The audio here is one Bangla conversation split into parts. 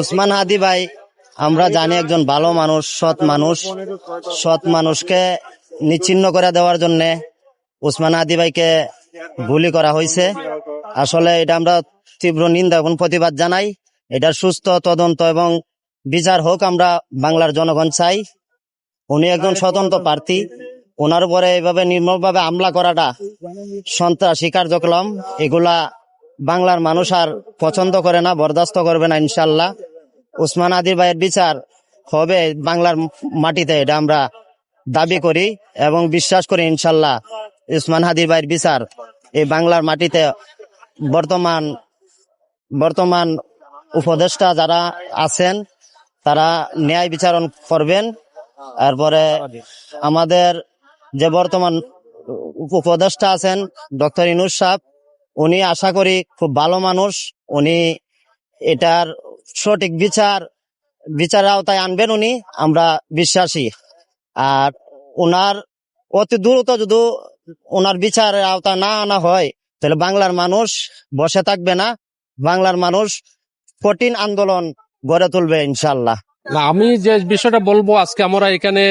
উসমান হাদি ভাই, আমরা জানি একজন ভালো মানুষ, সৎ মানুষ। সৎ মানুষকে নিচ্ছিন্ন করে দেওয়ার জন্য উসমান হাদি ভাইকে গুলি করা হয়েছে। আসলে এটা আমরা তীব্র নিন্দা এবং প্রতিবাদ জানাই। এটার সুস্থ তদন্ত এবং বিচার হোক আমরা বাংলার জনগণ চাই। উনি একজন স্বতন্ত্র প্রার্থী। ওনার উপরে এইভাবে নির্মলভাবে হামলা করাটা সন্ত্রাসী কার্যক্রম। এগুলা বাংলার মানুষ আর পছন্দ করে না, বরদাস্ত করবে না ইনশাল্লাহ। উসমান আদির ভাইয়ের বিচার হবে বাংলার মাটিতে, এটা আমরা দাবি করি এবং বিশ্বাস করি ইনশাল্লাহ। উসমান হাদির ভাইয়ের বিচার এই বাংলার মাটিতে বর্তমান বর্তমান উপদেষ্টা যারা আছেন, তারা ন্যায় বিচারণ করবেন। তারপরে আমাদের যে বর্তমান উপদেষ্টা আছেন, ডক্টর ইনুস সাহেব উনি আশা করি খুব ভালো মানুষ। উনি এটার সঠিক বিচার, বিচারের আওতায় আনবেন উনি, আমরা বিশ্বাসী। আর ওনার অতি দ্রুত যদি ওনার বিচারের আওতা না আনা হয়, তাহলে বাংলার মানুষ বসে থাকবে না। বাংলার মানুষ কঠিন আন্দোলন গড়ে তুলবে ইনশাল্লাহ না, আমি যে বিষয়টা বলব, আজকে আমরা এখানে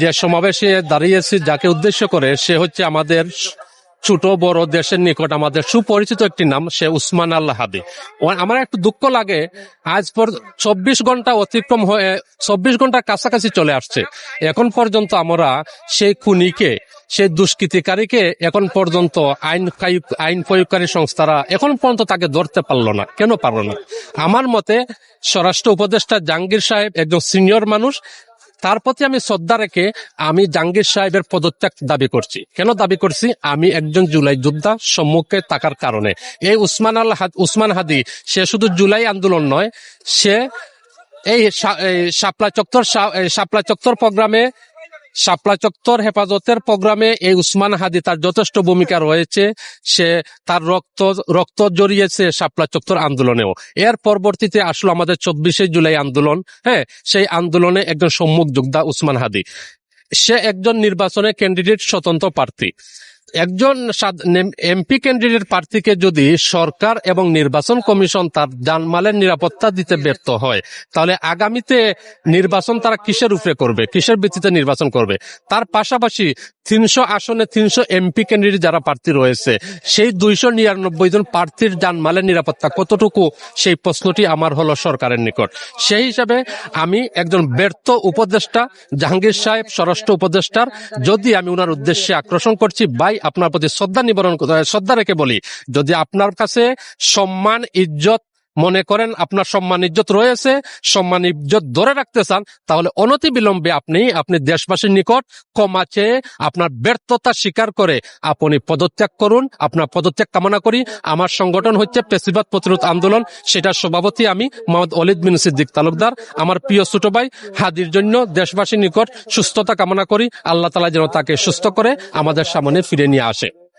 যে সমাবেশে দাঁড়িয়েছি, যাকে উদ্দেশ্য করে, সে হচ্ছে আমাদের ছোট বড় দেশের নিকট আমাদের সুপরিচিত একটি নাম, সে উসমান আল্লাহ হাদি। আমার একটু দুঃখ লাগে, আজ পর চব্বিশ ঘণ্টা অতিক্রম হয়ে, চব্বিশ ঘণ্টার কাছাকাছি চলে আসছে। এখন পর্যন্ত আমরা সেই খুনিকে, সেই দুষ্কৃতিকারীকে এখন পর্যন্ত আইন আইন প্রয়োগকারী সংস্থারা এখন পর্যন্ত তাকে ধরতে পারল না। কেন পারল না? আমার মতে স্বরাষ্ট্র উপদেষ্টা জাহাঙ্গীর সাহেব একজন সিনিয়র মানুষ তার প্রতি আমি শ্রদ্ধা রেখে আমি জাহাঙ্গীর সাহেবের পদত্যাগ দাবি করছি। কেন দাবি করছি? আমি একজন জুলাই যোদ্ধা সম্মুখে থাকার কারণে। এই উসমান আল উসমান হাদি, সে শুধু জুলাই আন্দোলন নয়, সে এই শাপলা চত্বর শাপলা চত্বর প্রোগ্রামে শাপলা চত্বর হেফাজতের প্রোগ্রামে এই উসমান হাদি তার যথেষ্ট ভূমিকা রয়েছে। সে তার রক্ত রক্ত জড়িয়েছে শাপলা চত্বর আন্দোলনেও। এর পরবর্তীতে আসলো আমাদের চব্বিশে জুলাই আন্দোলন হ্যাঁ? সেই আন্দোলনে একজন সম্মুখ যোদ্ধা উসমান হাদি। সে একজন নির্বাচনে ক্যান্ডিডেট স্বতন্ত্র প্রার্থী। একজন এমপি ক্যান্ডিডেট প্রার্থীকে যদি সরকার এবং নির্বাচন কমিশন তার জানমালের নিরাপত্তা দিতে ব্যর্থ হয়, তাহলে আগামীতে নির্বাচন তারা কিসের উপরে করবে? কিসের ভিত্তিতে নির্বাচন করবে? তার পাশাপাশি তিনশো আসনে তিনশো এমপি ক্যান্ডিডেট যারা প্রার্থী রয়েছে, সেই দুইশো নিরানব্বই জন প্রার্থীর জানমালের নিরাপত্তা কতটুকু? সেই প্রশ্নটি আমার হলো সরকারের নিকট। সেই হিসাবে আমি একজন ব্যর্থ উপদেষ্টা, জাহাঙ্গীর সাহেব, স্বরাষ্ট্র উপদেষ্টার, যদি আমি ওনার উদ্দেশ্যে আকর্ষণ করছি ভাই আপনার প্রতি শ্রদ্ধা নিবারণ শ্রদ্ধা রেখে বলি যদি আপনার কাছে সম্মান ইজ্জত মনে করেন আপনার সম্মান ইজ্জত রয়েছে, সম্মান ইজ্জত ধরে রাখতে চান, তাহলে অনতি বিলম্বে আপনি আপনি দেশবাসীর নিকট ক্ষমা চেয়ে আপনার ব্যর্থতা স্বীকার করে আপনি পদত্যাগ করুন, আপনার পদত্যাগ কামনা করি। আমার সংগঠন হচ্ছে পেশিবাদ প্রতিরোধ আন্দোলন, সেটার সভাপতি আমি মোহাম্মদ অলিদ বিন সিদ্দিক তালুকদার। আমার প্রিয় ছোট ভাই হাদির জন্য দেশবাসীর নিকট সুস্থতা কামনা করি। আল্লাহ তালা যেন তাকে সুস্থ করে আমাদের সামনে ফিরে নিয়ে আসে।